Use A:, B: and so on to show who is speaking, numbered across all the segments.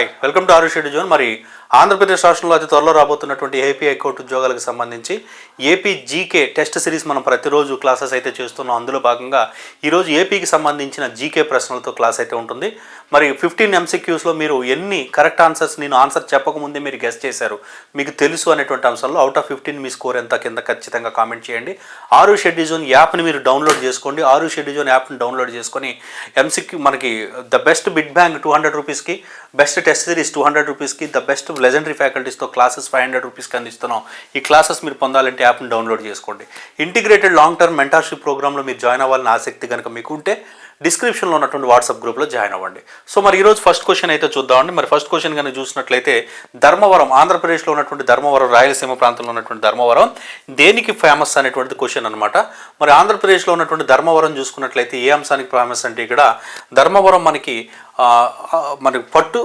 A: Hi welcome to ఆరుషెడ్డి zone మరి ఆంధ్రప్రదేశ్ రాష్ట్రంలో అతి త్వరలో రాబోతున్నటువంటి ఏపీ హైకోర్టు ఉద్యోగాలకు సంబంధించి ఏపీ జీకే టెస్ట్ సిరీస్ మనం ప్రతిరోజు క్లాసెస్ అయితే చేస్తున్నాం. అందులో భాగంగా ఈరోజు ఏపీకి సంబంధించిన జీకే ప్రశ్నలతో క్లాస్ అయితే ఉంటుంది. మరి ఫిఫ్టీన్ ఎంసీక్యూస్లో మీరు ఎన్ని కరెక్ట్ ఆన్సర్స్ నేను ఆన్సర్ చెప్పకముందే మీరు గెస్ట్ చేశారు మీకు తెలుసు అనేటువంటి అంశంలో అవుట్ ఆఫ్ ఫిఫ్టీన్ మీ స్కోర్ ఎంత కింద ఖచ్చితంగా కామెంట్ చేయండి. ఆరు షెడ్యూజోన్ యాప్ని మీరు డౌన్లోడ్ చేసుకోండి. ఆరు షెడ్యూజోన్ యాప్ని డౌన్లోడ్ చేసుకొని ఎంసీక్యూ మనకి the best bid bank two hundred రూపీస్కి best test series two hundred రూపీస్కి ద బెస్ట్ లెజెండరీ ఫ్యాకల్టీస్తో క్లాసెస్ ఫైవ్ హండ్రెడ్ రూపీస్కి అందిస్తున్నాం. ఈ క్లాసెస్ మీరు పొందాలంటే యాప్ని డౌన్లోడ్ చేసుకోండి. ఇంటిగ్రేటెడ్ లాంగ్ టర్మ్ మెంటర్షిప్ ప్రోగ్రామ్లో మీరు జాయిన్ అవ్వాలని ఆసక్తి కనుక మీకు ఉంటే డిస్క్రిప్షన్లో ఉన్నటువంటి వాట్సాప్ గ్రూప్లో జాయిన్ అవ్వండి. సో మరి ఈరోజు ఫస్ట్ క్వశ్చన్ అయితే చూద్దామండి మరి ఫస్ట్ క్వశ్చన్ కనుక చూసినట్లయితే ధర్మవరం ఆంధ్రప్రదేశ్లో ఉన్నటువంటి ధర్మవరం రాయలసీమ ప్రాంతంలో ఉన్నటువంటి ధర్మవరం దేనికి ఫేమస్ అనేటువంటిది క్వశ్చన్ అనమాట మరి ఆంధ్రప్రదేశ్లో ఉన్నటువంటి ధర్మవరం చూసుకున్నట్లయితే ఏ అంశానికి ఫేమస్ అంటే ఇక్కడ ధర్మవరం మనకి మనకి పట్టు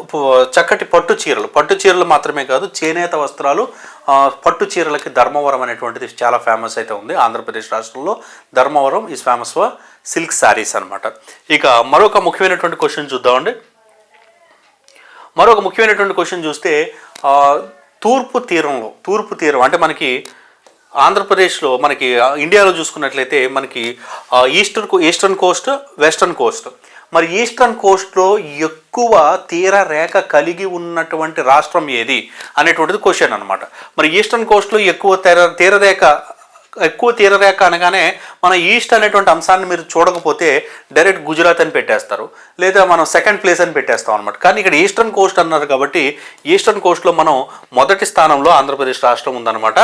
A: చక్కటి పట్టు చీరలు. పట్టు చీరలు మాత్రమే కాదు చేనేత వస్త్రాలు పట్టు చీరలకి ధర్మవరం అనేటువంటిది చాలా ఫేమస్ అయితే ఉంది. ఆంధ్రప్రదేశ్ రాష్ట్రంలో Dharmavaram is famous for silk sarees అనమాట ఇక మరొక ముఖ్యమైనటువంటి క్వశ్చన్ చూద్దామండి. మరొక ముఖ్యమైనటువంటి క్వశ్చన్ చూస్తే తూర్పు తీరంలో తూర్పు తీరం అంటే మనకి ఆంధ్రప్రదేశ్లో మనకి ఇండియాలో చూసుకున్నట్లయితే మనకి eastern co- eastern coast western coast. మరి ఈస్టర్న్ కోస్ట్లో ఎక్కువ తీర రేఖ కలిగి ఉన్నటువంటి రాష్ట్రం ఏది అనేటువంటిది క్వశ్చన్ అనమాట మరి ఈస్టర్న్ కోస్ట్లో ఎక్కువ తీర తీరరేఖ ఎక్కువ తీరరేఖ అనగానే మన ఈస్ట్ అనేటువంటి అంశాన్ని మీరు చూడకపోతే డైరెక్ట్ గుజరాత్ అని పెట్టేస్తారు. లేదా మనం సెకండ్ ప్లేస్ అని పెట్టేస్తాం అనమాట కానీ ఇక్కడ ఈస్టర్న్ కోస్ట్ అన్నారు కాబట్టి ఈస్టర్న్ కోస్ట్లో మనం మొదటి స్థానంలో ఆంధ్రప్రదేశ్ రాష్ట్రం ఉందన్నమాట.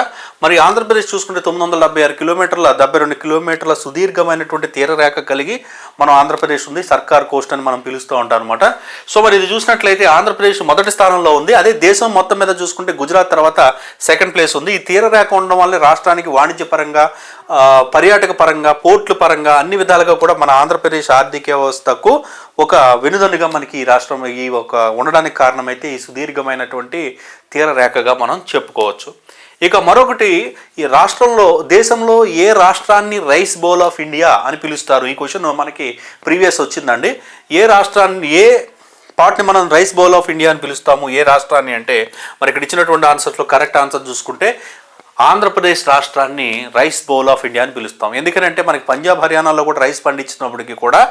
A: మరి ఆంధ్రప్రదేశ్ చూసుకుంటే తొమ్మిది వందల డెబ్బై ఆరు కిలోమీటర్ల డెబ్బై రెండు కిలోమీటర్ల సుదీర్ఘమైనటువంటి తీరరేఖ కలిగి మనం ఆంధ్రప్రదేశ్ ఉంది. సర్కార్ కోస్ట్ అని మనం పిలుస్తూ ఉంటాం అనమాట సో మరి ఇది చూసినట్లయితే ఆంధ్రప్రదేశ్ మొదటి స్థానంలో ఉంది. అదే దేశం మొత్తం మీద చూసుకుంటే గుజరాత్ తర్వాత సెకండ్ ప్లేస్ ఉంది. ఈ తీరరేఖ ఉండడం వల్ల రాష్ట్రానికి వాణిజ్యపరంగా పరంగా పర్యాటక పరంగా పోర్ట్ల పరంగా అన్ని విధాలుగా కూడా మన ఆంధ్రప్రదేశ్ ఆర్థిక వ్యవస్థకు ఒక వెనుదన్నుగా మనకి ఈ రాష్ట్రం ఈ ఒక ఉండడానికి కారణమైతే ఈ సుదీర్ఘమైనటువంటి తీరరేఖగా మనం చెప్పుకోవచ్చు. ఇక మరొకటి ఈ రాష్ట్రంలో దేశంలో ఏ రాష్ట్రాన్ని రైస్ బౌల్ ఆఫ్ ఇండియా అని పిలుస్తారు? ఈ క్వశ్చన్ మనకి ప్రీవియస్ వచ్చిందండి. ఏ రాష్ట్రాన్ని ఏ పార్ట్ని మనం రైస్ బౌల్ ఆఫ్ ఇండియా అని పిలుస్తాము? ఏ రాష్ట్రాన్ని అంటే మరి ఇక్కడ ఇచ్చినటువంటి ఆన్సర్స్లో కరెక్ట్ ఆన్సర్ చూసుకుంటే ఆంధ్రప్రదేశ్ రాష్ట్రాన్ని రైస్ బౌల్ ఆఫ్ ఇండియా అని పిలుస్తాం. ఎందుకంటే మనకి పంజాబ్ హర్యానాలో కూడా రైస్ పండించినప్పటికీ కూడా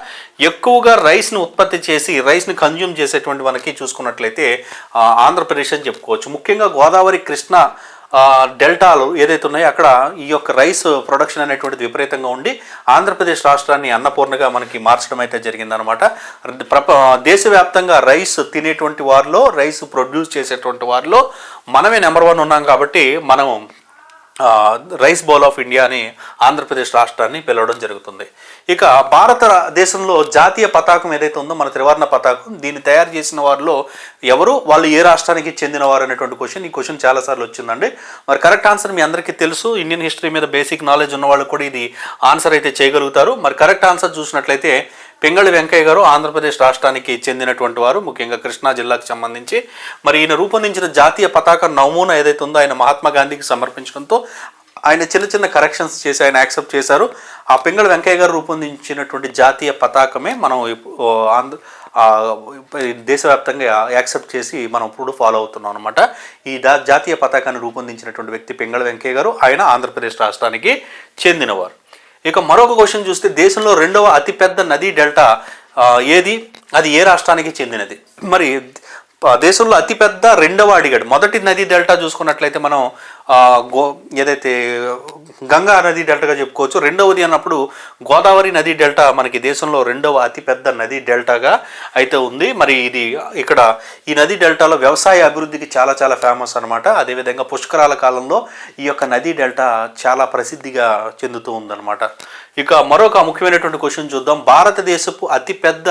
A: ఎక్కువగా రైస్ని ఉత్పత్తి చేసి రైస్ని కన్జ్యూమ్ చేసేటువంటి మనకి చూసుకున్నట్లయితే ఆంధ్రప్రదేశ్ అని చెప్పుకోవచ్చు. ముఖ్యంగా గోదావరి కృష్ణ డెల్టాలు ఏదైతే ఉన్నాయో అక్కడ ఈ యొక్క రైస్ ప్రొడక్షన్ అనేటువంటిది విపరీతంగా ఉండి ఆంధ్రప్రదేశ్ రాష్ట్రాన్ని అన్నపూర్ణగా మనకి మార్చడం అయితే జరిగిందనమాట. ప్రప దేశవ్యాప్తంగా రైస్ తినేటువంటి వారిలో రైస్ ప్రొడ్యూస్ చేసేటువంటి వారిలో మనమే నెంబర్ వన్ ఉన్నాం కాబట్టి మనం రైస్ బౌల్ ఆఫ్ ఇండియా అని ఆంధ్రప్రదేశ్ రాష్ట్రాన్ని పిలవడం జరుగుతుంది. ఇక భారతదేశంలో జాతీయ పతాకం ఏదైతే ఉందో మన త్రివర్ణ పతాకం దీన్ని తయారు చేసిన వారిలో ఎవరు వాళ్ళు ఏ రాష్ట్రానికి చెందినవారు అనేటువంటి క్వశ్చన్ ఈ క్వశ్చన్ చాలాసార్లు వచ్చిందండి. మరి కరెక్ట్ ఆన్సర్ మీ అందరికీ తెలుసు. ఇండియన్ హిస్టరీ మీద బేసిక్ నాలెడ్జ్ ఉన్న వాళ్ళు కూడా ఇది ఆన్సర్ అయితే చేయగలుగుతారు. మరి కరెక్ట్ ఆన్సర్ చూసినట్లయితే పెంగళి వెంకయ్య గారు ఆంధ్రప్రదేశ్ రాష్ట్రానికి చెందినటువంటి వారు ముఖ్యంగా కృష్ణా జిల్లాకు సంబంధించి. మరి ఈయన రూపొందించిన జాతీయ పతాక నమూనా ఏదైతే ఉందో ఆయన మహాత్మా గాంధీకి సమర్పించడంతో ఆయన చిన్న చిన్న కరెక్షన్స్ చేసి ఆయన యాక్సెప్ట్ చేశారు. ఆ పెంగళ వెంకయ్య గారు రూపొందించినటువంటి జాతీయ పతాకమే మనం ఆంధ్ర దేశవ్యాప్తంగా యాక్సెప్ట్ చేసి మనం ఇప్పుడు ఫాలో అవుతున్నాం అనమాట ఈ దా జాతీయ పతాకాన్ని రూపొందించినటువంటి వ్యక్తి పెంగళ వెంకయ్య గారు. ఆయన ఆంధ్రప్రదేశ్ రాష్ట్రానికి చెందినవారు. ఇక మరొక క్వశ్చన్ చూస్తే దేశంలో రెండవ అతిపెద్ద నదీ డెల్టా ఏది? అది ఏ రాష్ట్రానికి చెందినది? మరి దేశంలో అతిపెద్ద రెండవ అడిగాడు. మొదటి నదీ డెల్టా చూసుకున్నట్లయితే మనం గో ఏదైతే గంగా నదీ డెల్టాగా చెప్పుకోవచ్చు రెండవది అన్నప్పుడు గోదావరి నదీ డెల్టా మనకి దేశంలో రెండవ అతిపెద్ద నదీ డెల్టాగా అయితే ఉంది. మరి ఇది ఇక్కడ ఈ నదీ డెల్టాలో వ్యవసాయ అభివృద్ధికి చాలా చాలా ఫేమస్ అనమాట అదేవిధంగా పుష్కరాల కాలంలో ఈ యొక్క నదీ డెల్టా చాలా ప్రసిద్ధిగా చెందుతూ ఉందన్నమాట. ఇక మరొక ముఖ్యమైనటువంటి క్వశ్చన్ చూద్దాం. భారతదేశపు అతిపెద్ద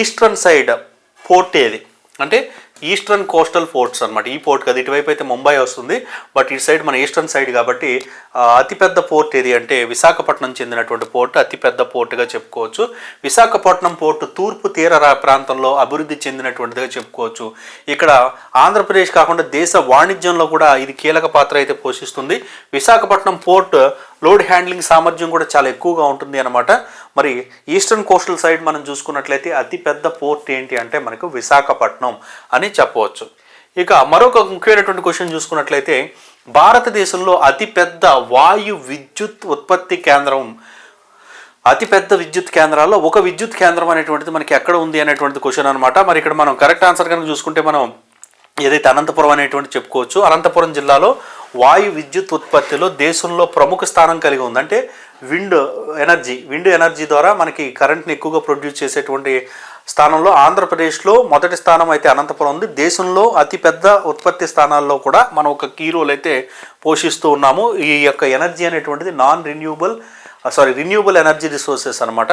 A: ఈస్టర్న్ సైడ్ పోర్ట్ ఏది అంటే ఈస్టర్న్ కోస్టల్ పోర్ట్స్ అనమాట ఈ పోర్ట్ కదా ఇటువైపు అయితే ముంబై వస్తుంది. బట్ ఇటు సైడ్ మన ఈస్టర్న్ సైడ్ కాబట్టి అతిపెద్ద పోర్ట్ ఏది అంటే విశాఖపట్నం చెందినటువంటి పోర్ట్ అతిపెద్ద పోర్టుగా చెప్పుకోవచ్చు. విశాఖపట్నం పోర్టు తూర్పు తీర రా- ప్రాంతంలో అభివృద్ధి చెందినటువంటిదిగా చెప్పుకోవచ్చు. ఇక్కడ ఆంధ్రప్రదేశ్ కాకుండా దేశ వాణిజ్యంలో కూడా ఇది కీలక పాత్ర అయితే పోషిస్తుంది. విశాఖపట్నం పోర్ట్ లోడ్ హ్యాండ్లింగ్ సామర్థ్యం కూడా చాలా ఎక్కువగా ఉంటుంది అనమాట మరి ఈస్టర్న్ కోస్టల్ సైడ్ మనం చూసుకున్నట్లయితే అతిపెద్ద పోర్ట్ ఏంటి అంటే మనకు విశాఖపట్నం అని చెప్పవచ్చు. ఇక మరొక ముఖ్యమైనటువంటి క్వశ్చన్ చూసుకున్నట్లయితే భారతదేశంలో అతిపెద్ద వాయు విద్యుత్ ఉత్పత్తి కేంద్రం అతిపెద్ద విద్యుత్ కేంద్రాల్లో ఒక విద్యుత్ కేంద్రం అనేటువంటిది మనకి ఎక్కడ ఉంది అనేటువంటి క్వశ్చన్ అనమాట మరి ఇక్కడ మనం కరెక్ట్ ఆన్సర్ కనుక చూసుకుంటే మనం ఏదైతే అనంతపురం అనేటువంటి చెప్పుకోవచ్చు అనంతపురం జిల్లాలో వాయు విద్యుత్ ఉత్పత్తిలో దేశంలో ప్రముఖ స్థానం కలిగి ఉంది. అంటే విండ్ ఎనర్జీ విండ్ ఎనర్జీ ద్వారా మనకి కరెంట్ని ఎక్కువగా ప్రొడ్యూస్ చేసేటువంటి స్థానంలో ఆంధ్రప్రదేశ్లో మొదటి స్థానం అయితే అనంతపురం ఉంది. దేశంలో అతిపెద్ద ఉత్పత్తి స్థానాల్లో కూడా మనం ఒక కీ రోల్ అయితే పోషిస్తూ ఉన్నాము. ఈ యొక్క ఎనర్జీ అనేటువంటిది non renewable sorry renewable energy resources అనమాట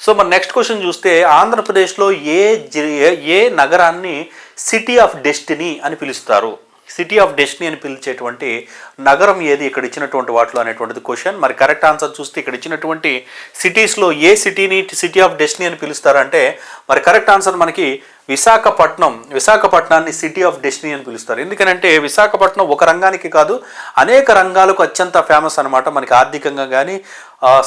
A: సో మన నెక్స్ట్ క్వశ్చన్ చూస్తే ఆంధ్రప్రదేశ్లో ఏ జి- ఏ- ఏ నగరాన్ని సిటీ ఆఫ్ డెస్టినీ అని పిలుస్తారు? సిటీ ఆఫ్ డెస్టినీ అని పిలిచేటువంటి నగరం ఏది? ఇక్కడ ఇచ్చినటువంటి వాటిలో అనేటువంటిది క్వశ్చన్. మరి కరెక్ట్ ఆన్సర్ చూస్తే ఇక్కడ ఇచ్చినటువంటి సిటీస్లో ఏ సిటీని సిటీ ఆఫ్ డెస్టినీ అని పిలుస్తారంటే మరి కరెక్ట్ ఆన్సర్ మనకి విశాఖపట్నం విశాఖపట్నాన్ని సిటీ ఆఫ్ డెస్టినీ అని పిలుస్తారు. ఎందుకనంటే విశాఖపట్నం ఒక రంగానికి కాదు అనేక రంగాలకు అత్యంత ఫేమస్ అనమాట మనకి ఆర్థికంగా కానీ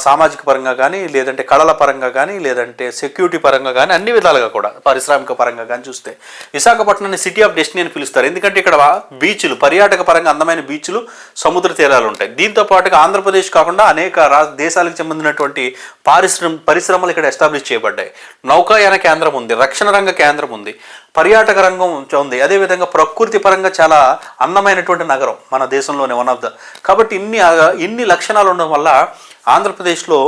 A: సామాజిక పరంగా కానీ లేదంటే కళల పరంగా కానీ లేదంటే సెక్యూరిటీ పరంగా కానీ అన్ని విధాలుగా కూడా పారిశ్రామిక పరంగా కానీ చూస్తే. విశాఖపట్నాన్ని సిటీ ఆఫ్ డెస్టినీ అని పిలుస్తారు. ఎందుకంటే ఇక్కడ బీచ్లు పర్యాటక పరంగా అందమైన బీచ్లు సముద్ర తీరాలు ఉంటాయి. దీంతో పాటుగా ఆంధ్రప్రదేశ్ కాకుండా అనేక రా దేశాలకు చెందినటువంటి పారిశ్రమ పరిశ్రమలు ఇక్కడ ఎస్టాబ్లిష్ చేయబడ్డాయి. నౌకాయాన కేంద్రం ఉంది రక్షణ రంగ కేంద్రం ఉంది పర్యాటక రంగం ఉంది. అదేవిధంగా ప్రకృతి పరంగా చాలా అందమైనటువంటి నగరం మన దేశంలోనే వన్ ఆఫ్ ద కాబట్టి ఇన్ని ఇన్ని లక్షణాలు ఉండడం వల్ల ఆంధ్రప్రదేశ్లో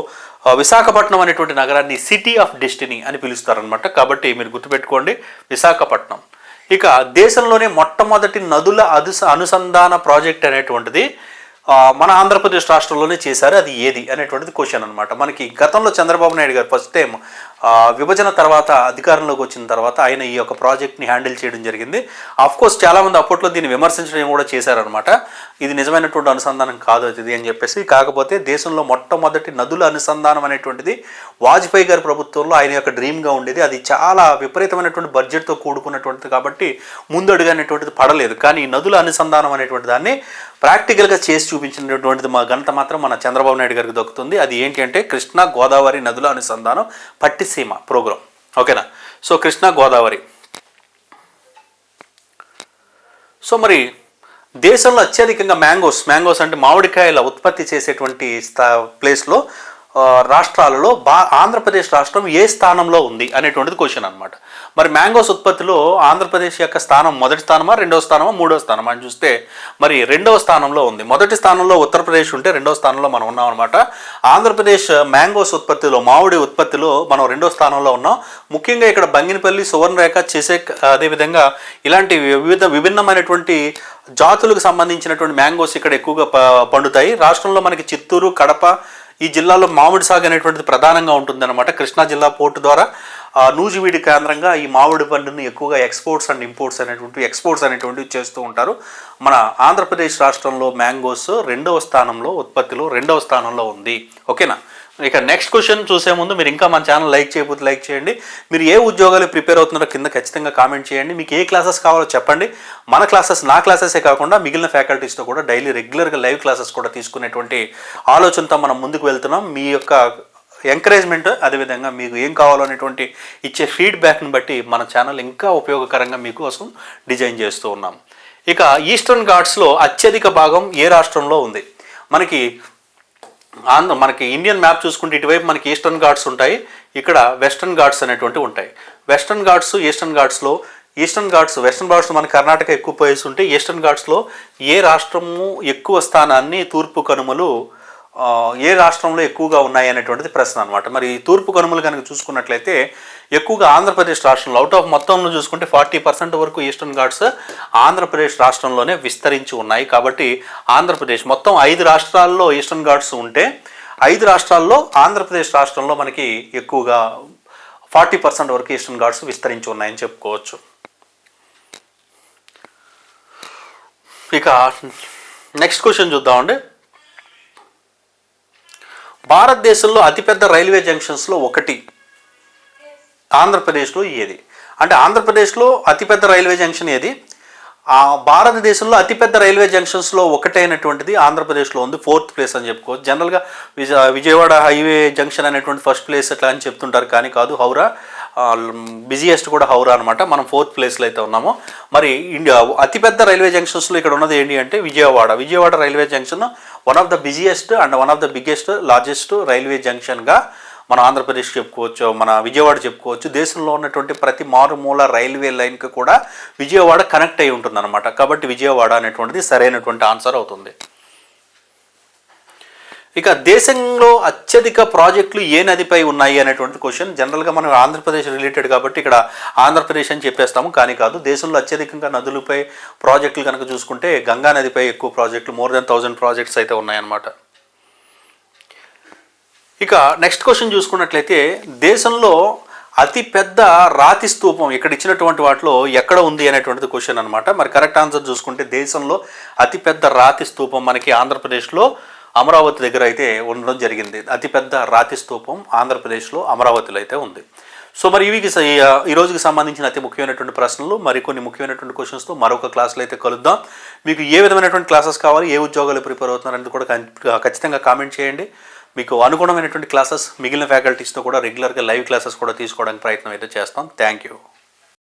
A: విశాఖపట్నం అనేటువంటి నగరాన్ని సిటీ ఆఫ్ డెస్టినీ అని పిలుస్తారనమాట కాబట్టి మీరు గుర్తుపెట్టుకోండి విశాఖపట్నం. ఇక దేశంలోనే మొట్టమొదటి నదుల అదుస అనుసంధాన ప్రాజెక్ట్ అనేటువంటిది మన ఆంధ్రప్రదేశ్ రాష్ట్రంలోనే చేశారు. అది ఏది అనేటువంటిది క్వశ్చన్ అనమాట మనకి గతంలో చంద్రబాబు నాయుడు గారు ఫస్ట్ టైం విభజన తర్వాత అధికారంలోకి వచ్చిన తర్వాత ఆయన ఈ యొక్క ప్రాజెక్ట్ని హ్యాండిల్ చేయడం జరిగింది. కోర్స్ చాలామంది అప్పట్లో దీన్ని విమర్శించడం కూడా చేశారనమాట ఇది నిజమైనటువంటి అనుసంధానం కాదు అది అని చెప్పేసి. కాకపోతే దేశంలో మొట్టమొదటి నదుల అనుసంధానం అనేటువంటిది వాజ్పేయి గారి ప్రభుత్వంలో ఆయన యొక్క డ్రీమ్గా ఉండేది. అది చాలా విపరీతమైనటువంటి బడ్జెట్తో కూడుకున్నటువంటిది కాబట్టి ముందడుగు అనేటువంటిది పడలేదు. కానీ ఈ నదుల అనుసంధానం అనేటువంటి దాన్ని ప్రాక్టికల్గా చేసి చూపించినటువంటిది మా ఘనత మాత్రం మన చంద్రబాబు నాయుడు గారికి దొక్కుతుంది. అది ఏంటి అంటే కృష్ణా గోదావరి నదుల అనుసంధానం. పట్టి సీమ ప్రోగ్రాం. ఓకేనా? సో కృష్ణా గోదావరి. సో మరి దేశంలో అత్యధికంగా మ్యాంగోస్ మ్యాంగోస్ అంటే మామిడికాయల ఉత్పత్తి చేసేటువంటి స్థా ప్లేస్లో రాష్ట్రాలలో బా ఆంధ్రప్రదేశ్ రాష్ట్రం ఏ స్థానంలో ఉంది అనేటువంటిది క్వశ్చన్ అనమాట మరి మ్యాంగోస్ ఉత్పత్తిలో ఆంధ్రప్రదేశ్ యొక్క స్థానం మొదటి స్థానమా రెండవ స్థానమా మూడో స్థానమా అని చూస్తే మరి రెండవ స్థానంలో ఉంది. మొదటి స్థానంలో ఉత్తరప్రదేశ్ ఉంటే రెండవ స్థానంలో మనం ఉన్నాం అనమాట ఆంధ్రప్రదేశ్ మ్యాంగోస్ ఉత్పత్తిలో మామిడి ఉత్పత్తిలో మనం రెండో స్థానంలో ఉన్నాం. ముఖ్యంగా ఇక్కడ బంగినపల్లి సువర్ణరేఖ చేసే అదేవిధంగా ఇలాంటి వివిధ విభిన్నమైనటువంటి జాతులకు సంబంధించినటువంటి మ్యాంగోస్ ఇక్కడ ఎక్కువగా పండుతాయి. రాష్ట్రంలో మనకి చిత్తూరు కడప ఈ జిల్లాలో మామిడి సాగు అనేటువంటిది ప్రధానంగా ఉంటుందన్నమాట. కృష్ణా జిల్లా పోర్టు ద్వారా నూజివీడి కేంద్రంగా ఈ మామిడి పండుని ఎక్కువగా ఎక్స్పోర్ట్స్ అండ్ ఇంపోర్ట్స్ అనేటువంటి ఎక్స్పోర్ట్స్ అనేటువంటివి చేస్తూ ఉంటారు. మన ఆంధ్రప్రదేశ్ రాష్ట్రంలో మ్యాంగోస్ రెండవ స్థానంలో ఉత్పత్తిలో రెండవ స్థానంలో ఉంది. ఓకేనా? ఇక నెక్స్ట్ క్వశ్చన్ చూసే ముందు మీరు ఇంకా మన ఛానల్ లైక్ చేయకపోతే లైక్ చేయండి. మీరు ఏ ఉద్యోగాలు ప్రిపేర్ అవుతున్నారో కింద ఖచ్చితంగా కామెంట్ చేయండి. మీకు ఏ క్లాసెస్ కావాలో చెప్పండి. మన క్లాసెస్ నా క్లాసెసే కాకుండా మిగిలిన ఫ్యాకల్టీస్తో కూడా డైలీ రెగ్యులర్గా లైవ్ క్లాసెస్ కూడా తీసుకునేటువంటి ఆలోచనతో మనం ముందుకు వెళ్తున్నాం. మీ యొక్క ఎంకరేజ్మెంట్ అదేవిధంగా మీకు ఏం కావాలో అనేటువంటి ఇచ్చే ఫీడ్బ్యాక్ని బట్టి మన ఛానల్ ఇంకా ఉపయోగకరంగా మీకోసం డిజైన్ చేస్తూ ఉన్నాం. ఇక ఈస్టర్న్ ఘాట్స్లో అత్యధిక భాగం ఏ రాష్ట్రంలో ఉంది? మనకి ఆంధ్ర మనకి ఇండియన్ మ్యాప్ చూసుకుంటే ఇటువైపు మనకి ఈస్టర్న్ ఘాట్స్ ఉంటాయి ఇక్కడ వెస్టర్న్ ఘాట్స్ అనేటువంటి ఉంటాయి. వెస్టర్న్ ఘాట్స్ ఈస్టర్న్ ఘాట్స్లో ఈస్టర్న్ ఘాట్స్ వెస్టర్న్ ఘాట్స్ మన కర్ణాటక ఎక్కువ పోయేసి ఉంటే ఈస్టర్న్ ఘాట్స్లో ఏ రాష్ట్రము ఎక్కువ స్థానాన్ని తూర్పు కనుమలు ఏ రాష్ట్రంలో ఎక్కువగా ఉన్నాయి అనేటువంటిది ప్రశ్న అనమాట మరి ఈ తూర్పు కనుమలు కనుక చూసుకున్నట్లయితే ఎక్కువగా ఆంధ్రప్రదేశ్ రాష్ట్రంలో అవుట్ ఆఫ్ మొత్తంలో చూసుకుంటే ఫార్టీ పర్సెంట్ వరకు ఈస్టర్న్ ఘాట్స్ ఆంధ్రప్రదేశ్ రాష్ట్రంలోనే విస్తరించి ఉన్నాయి. కాబట్టి ఆంధ్రప్రదేశ్ మొత్తం ఐదు రాష్ట్రాల్లో ఈస్టర్న్ ఘాట్స్ ఉంటే ఐదు రాష్ట్రాల్లో ఆంధ్రప్రదేశ్ రాష్ట్రంలో మనకి ఎక్కువగా ఫార్టీ పర్సెంట్ వరకు ఈస్టర్న్ ఘాట్స్ విస్తరించి ఉన్నాయని చెప్పుకోవచ్చు. ఇక నెక్స్ట్ క్వశ్చన్ చూద్దామండి. భారతదేశంలో అతిపెద్ద రైల్వే జంక్షన్స్లో ఒకటి. ఆంధ్రప్రదేశ్లో ఏది అంటే ఆంధ్రప్రదేశ్లో అతిపెద్ద రైల్వే జంక్షన్ ఏది? ఆ భారతదేశంలో అతిపెద్ద రైల్వే జంక్షన్స్లో ఒకటైనటువంటిది ఆంధ్రప్రదేశ్లో ఉంది. ఫోర్త్ ప్లేస్ అని చెప్పుకోవచ్చు. జనరల్గా విజ విజయవాడ హైవే జంక్షన్ అనేటువంటి ఫస్ట్ ప్లేస్ అట్లా అని చెప్తుంటారు. కానీ కాదు హౌరా. బిజియెస్ట్ కూడా హౌరా అనమాట మనం ఫోర్త్ ప్లేస్లో అయితే ఉన్నాము. మరి ఇండియా అతిపెద్ద రైల్వే జంక్షన్స్లో ఇక్కడ ఉన్నది ఏంటి అంటే Vijayawada. Vijayawada railway junction one of the busiest and one of the biggest largest railway జంక్షన్గా మన ఆంధ్రప్రదేశ్ చెప్పుకోవచ్చు మన విజయవాడ చెప్పుకోవచ్చు. దేశంలో ఉన్నటువంటి ప్రతి మారుమూల రైల్వే లైన్కి కూడా విజయవాడ కనెక్ట్ అయి ఉంటుంది అనమాట కాబట్టి విజయవాడ అనేటువంటిది సరైనటువంటి ఆన్సర్ అవుతుంది. ఇక దేశంలో అత్యధిక ప్రాజెక్టులు ఏ నదిపై ఉన్నాయి అనేటువంటి క్వశ్చన్ జనరల్గా మనం ఆంధ్రప్రదేశ్ రిలేటెడ్ కాబట్టి ఇక్కడ ఆంధ్రప్రదేశ్ అని చెప్పేస్తాము. కానీ కాదు దేశంలో అత్యధికంగా నదులపై ప్రాజెక్టులు కనుక చూసుకుంటే గంగా నదిపై ఎక్కువ ప్రాజెక్టులు మోర్ దెన్ థౌజండ్ ప్రాజెక్ట్స్ అయితే ఉన్నాయన్నమాట. ఇక నెక్స్ట్ క్వశ్చన్ చూసుకున్నట్లయితే దేశంలో అతి పెద్ద రాతి స్తూపం ఇక్కడ ఇచ్చినటువంటి వాటిలో ఎక్కడ ఉంది అనేటువంటిది క్వశ్చన్ అనమాట మరి కరెక్ట్ ఆన్సర్ చూసుకుంటే దేశంలో అతి పెద్ద రాతి స్తూపం మనకి ఆంధ్రప్రదేశ్లో అమరావతి దగ్గర అయితే ఉండడం జరిగింది. అతిపెద్ద రాతి స్తూపం ఆంధ్రప్రదేశ్లో అమరావతిలో అయితే ఉంది. సో మరి ఇవి ఈ రోజుకి సంబంధించిన అతి ముఖ్యమైనటువంటి ప్రశ్నలు మరికొన్ని ముఖ్యమైనటువంటి క్వశ్చన్స్తో మరొక క్లాస్లో అయితే కలుద్దాం. మీకు ఏ విధమైనటువంటి క్లాసెస్ కావాలి ఏ ఉద్యోగాలు ప్రిపేర్ అవుతున్నారని కూడా ఖచ్చితంగా కామెంట్ చేయండి. మీకు అనుగుణమైనటువంటి క్లాసెస్ మిగిలిన ఫ్యాకల్టీస్తో కూడా రెగ్యులర్గా లైవ్ క్లాసెస్ కూడా తీసుకోవడానికి ప్రయత్నం అయితే చేస్తాం. Thank you